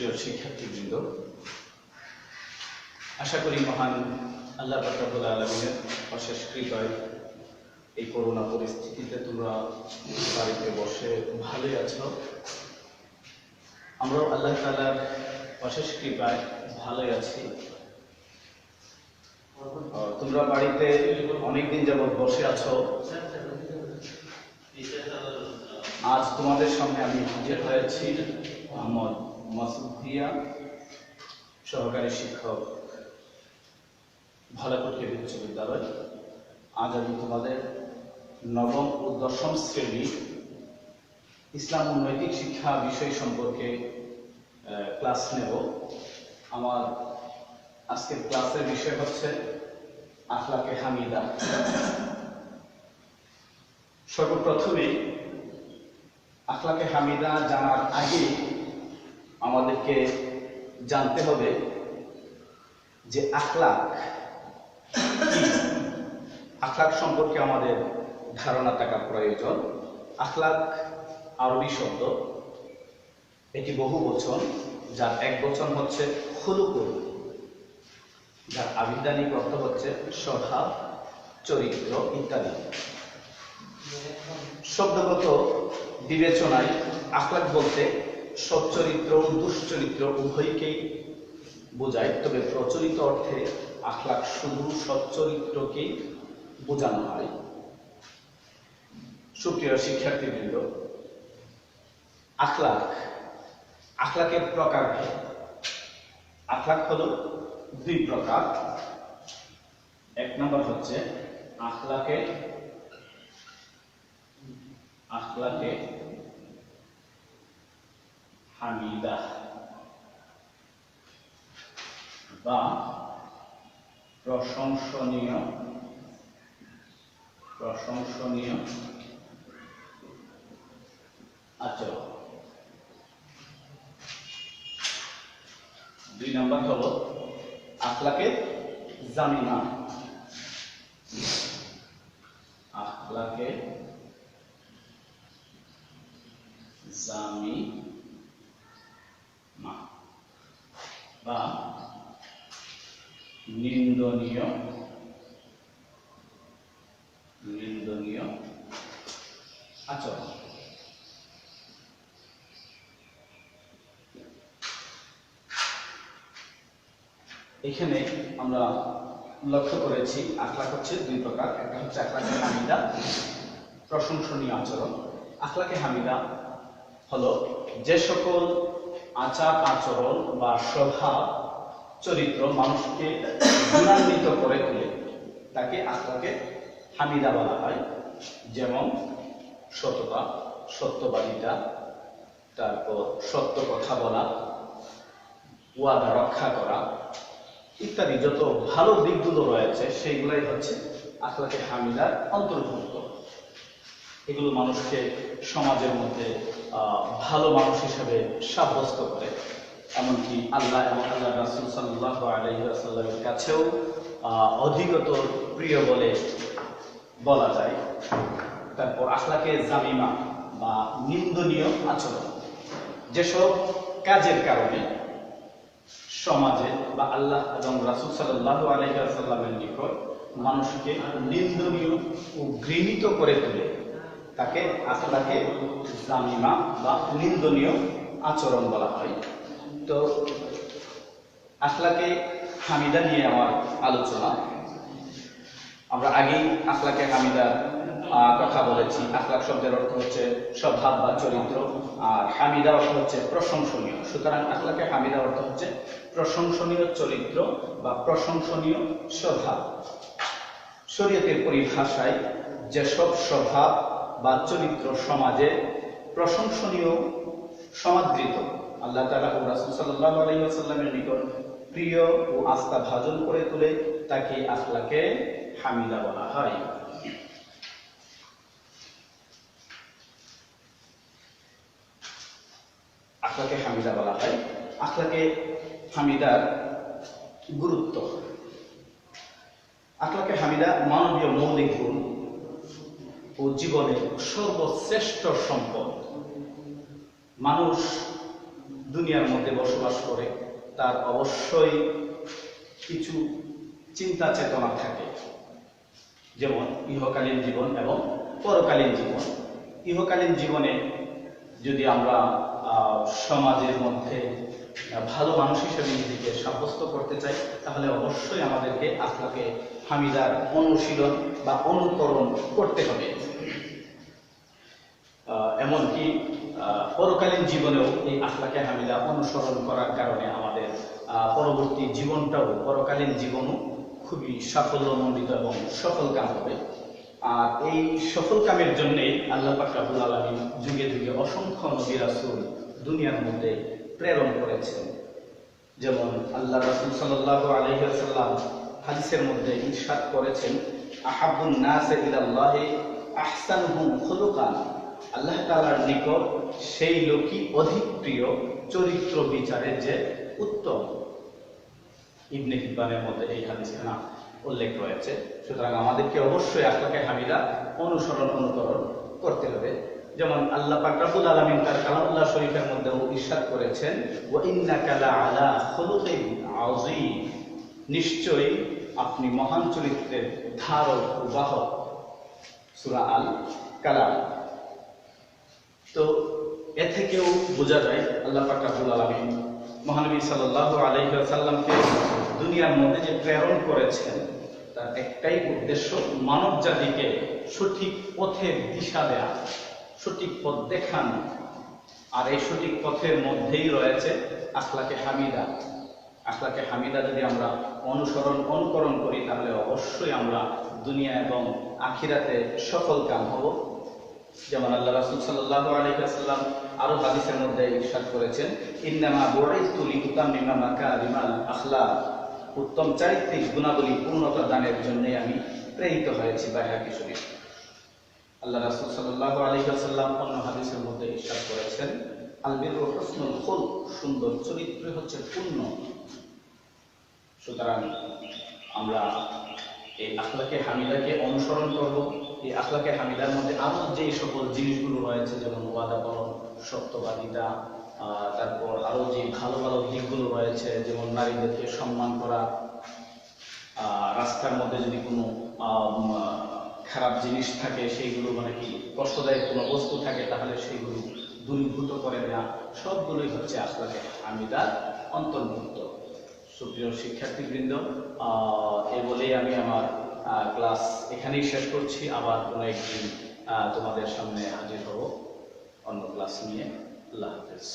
সুপ্রিয় শিক্ষার্থীবৃন্দ, আশা করি মহান আল্লাহ বাকরুল আলমিনের অশেষ কৃপায় এই করোনা পরিস্থিতিতে তোমরা বাড়িতে বসে ভালোই আছো। আমরাও আল্লাহ তালার অশেষ কৃপায় ভালোই আছি। তোমরা বাড়িতে অনেকদিন যাবৎ বসে আছো। আজ তোমাদের সামনে আমি হাজির হয়েছি মোহাম্মদ মাসুদ ভুইয়া সহকারী শিক্ষক ভালাকোটকে উচ্চ বিদ্যালয় আজ আমি তোমাদের নবম ও দশম শ্রেণি ইসলাম ও নৈতিক শিক্ষা বিষয় সম্পর্কে ক্লাস নেব। আমার আজকের ক্লাসের বিষয় হচ্ছে আখলাকে হামিদা। সর্বপ্রথমে আখলাকে হামিদা জানার আগে আমাদেরকে জানতে হবে যে আখলাক আখলাক সম্পর্কে আমাদের ধারণা থাকা প্রয়োজন। আখলাক আরবি শব্দ। এটি বহু বচন, যার এক বচন হচ্ছে খুলুকুল যার আবিধানিক অর্থ হচ্ছে স্বভাব চরিত্র ইত্যাদি। শব্দগত বিবেচনায় আখলাক বলতে সচ্চরিত্র দুশ্চরিত্র উভয়কেই বোঝায়। তবে প্রচলিত অর্থে আখলাক শুধু সচ্চরিত্রকেই বোঝানো হয়। সুপ্রিয় শিক্ষার্থীবৃন্দ আখলাক আখলাকের প্রকার কি আখলাক হলো দুই প্রকার। এক নম্বর হচ্ছে আখলাকে আখলাকে হামিদা। বা প্রশংসনীয় প্রশংসনীয় আচরণ। দুই নম্বর হলো আখলাকে জামিনা। আখলাকে জামি বা নিন্দনীয় নিন্দনীয় আচরণ। এখানে আমরা লক্ষ্য করেছি আখলাক হচ্ছে দুই প্রকার। একটা হচ্ছে আখলাকে হামিদা, প্রশংসনীয় আচরণ। আখলাকে হামিদা হলো যে সকল আচার, আচরণ বা স্বভাব, চরিত্র মানুষকে গুণান্বিত করে তোলে। তাকে আখলাকে হামিদা বলা হয়। যেমন সততা, সত্যবাদিতা, তারপর সত্য কথা বলা, ওয়াদা রক্ষা করা ইত্যাদি। যত ভালো দিকগুলো রয়েছে, সেইগুলাই হচ্ছে আখলাকে হামিদার অন্তর্ভুক্ত। এগুলো মানুষকে সমাজের মধ্যে ভালো মানুষ হিসেবে সাব্যস্ত করে। এমনকি আল্লাহ এবং আল্লাহ রাসুল সাল্লাহ আলহিহাসাল্লামের কাছেও অধিকতর প্রিয় বলে বলা যায়। তারপর আখলাকে জামিমা বা নিন্দনীয় আচরণ। যেসব কাজের কারণে সমাজে বা আল্লাহ এবং রাসুল সাল্লাহ আলহিহাসাল্লামের নিকট মানুষকে নিন্দনীয় ও ঘৃণিত করে তোলে তাকে আখলাকে জামিমা বা নিন্দনীয় আচরণ বলা হয়। তো আখলাকে হামিদা নিয়ে আমার আলোচনা। আমরা আগেই আখলাকে হামিদা কথা বলেছি। আখলাক শব্দের অর্থ হচ্ছে স্বভাব বা চরিত্র। আর হামিদা অর্থ হচ্ছে প্রশংসনীয়। সুতরাং আখলাকে হামিদা অর্থ হচ্ছে প্রশংসনীয় চরিত্র বা প্রশংসনীয় স্বভাব। শরীয়তের পরিভাষায় যেসব স্বভাব বা চরিত্র সমাজে প্রশংসনীয়, সমাদৃত। আল্লাহ তালা ও রাসুল সাল্লাহ আলাইসাল্লামের নিকট প্রিয় ও আস্থা ভাজন করে তোলে তাকে আখলাকে হামিদা বলা হয়। আখলাকে হামিদা বলা হয়। আখলাকে হামিদার গুরুত্ব। আখলাকে হামিদা মানবীয় মৌলিক গুণ। ও জীবনের সর্বশ্রেষ্ঠ সম্পদ। মানুষ দুনিয়ার মধ্যে বসবাস করে, তার অবশ্যই কিছু চিন্তা চেতনা থাকে। যেমন ইহকালীন জীবন এবং পরকালীন জীবন। ইহকালীন জীবনে যদি আমরা সমাজের মধ্যে ভালো মানুষ হিসেবে নিজেকে সাব্যস্ত করতে চাই, তাহলে অবশ্যই আমাদেরকে আখলাকে হামিদার, অনুশীলন বা অনুকরণ করতে হবে। এমনকি পরকালীন জীবনেও এই আখলাকে হামিদা অনুসরণ করার কারণে আমাদের পরবর্তী জীবনটাও, পরকালীন জীবনও খুবই সাফল্যমণ্ডিত এবং সফল কাম হবে। আর এই সফল কামের জন্যই আল্লাহ পাক রাব্বুল আলামিন যুগে যুগে অসংখ্য নবী রাসূল দুনিয়ার মধ্যে প্রেরণ করেছেন। যেমন আল্লাহ রাসূল সাল্লাল্লাহু আলাইহি ওয়াসাল্লাম হাদিসের মধ্যে ইরশাদ করেছেন, আহাব্বুন নাসে ইলাল্লাহি আহসানুহুম খুলুকান। আল্লাহ তাআলার নিকট সেই লোকই অধিক প্রিয় চরিত্র বিচারের যে উত্তম। ইবনে হিব্বানের মধ্যে এই হাদিসখানা উল্লেখ রয়েছে। সুতরাং আমাদেরকে অবশ্যই আখলাকে হামিদা অনুসরণ, অনুকরণ করতে হবে। যেমন আল্লাহ পাক রব্বুল আলামিন তার কালামুল্লাহ শরীফের মধ্যেও ইরশাদ করেছেন, ওয়া ইন্নাকা লাআলা খুলুকিন আযীম। নিশ্চয়ই আপনি মহান চরিত্রের ধারক ও বাহক সূরা আল কালাম তো এ থেকেও বোঝা যায় আল্লাহ পাক আলামিন মহানবী সাল্লাল্লাহু আলাইহি ওয়াসাল্লামকে দুনিয়ার মধ্যে যে প্রেরণ করেছেন, তার একটাই উদ্দেশ্য মানব জাতিকে সঠিক পথের দিশা দেয়া, সঠিক পথ দেখানো। আর এই সঠিক পথের মধ্যেই রয়েছে আখলাকে হামিদা। আখলাকে হামিদা যদি আমরা অনুসরণ, অনুকরণ করি, তাহলে অবশ্যই আমরা দুনিয়া এবং আখিরাতে সফল কাম হব। যেমন আল্লাহ রাসূল সাল্লাল্লাহু আলাইহি ওয়াসাল্লাম আরও হাদিসের মধ্যে ইরশাদ করেছেন, ইন্নামা বুইতু লিউতাম্মিমা মাকারিমাল আখলাক। উত্তম চারিত্রিক গুণাবলী পূর্ণতা দানের জন্য আমি প্রেরিত হয়েছি বাইহাকি শরীফ। আল্লাহ রাসূল সাল্লাল্লাহু আলাইহি ওয়াসাল্লাম অন্য হাদিসের মধ্যে ইরশাদ করেছেন আল বিররু হুসনুল খুলক, সুন্দর চরিত্র হচ্ছে পূর্ণ। সুতরাং আমরা এই আখলাকে, হামিদাকে অনুসরণ করব এই আখলাকে হামিদার মধ্যে আরও যে সকল জিনিসগুলো রয়েছে, যেমন ওয়াদা পালন সত্যবাদিতা তারপর আরও যে ভালো ভালো দিকগুলো রয়েছে, যেমন নারীদেরকে সম্মান করা রাস্তার মধ্যে যদি কোনো খারাপ জিনিস থাকে, সেইগুলো মানে কি কষ্টদায়ক কোনো বস্তু থাকে, তাহলে সেইগুলো দূরীভূত করে দেওয়া সবগুলোই হচ্ছে আখলাকে হামিদার অন্তর্ভুক্ত। সুপ্রিয় শিক্ষার্থীবৃন্দ এ বলেই আমি আমার ক্লাস এখানেই শেষ করছি। আবার কোনো একদিন তোমাদের সামনে হাজির হব অন্য ক্লাস নিয়ে। আল্লাহ হাফেজ।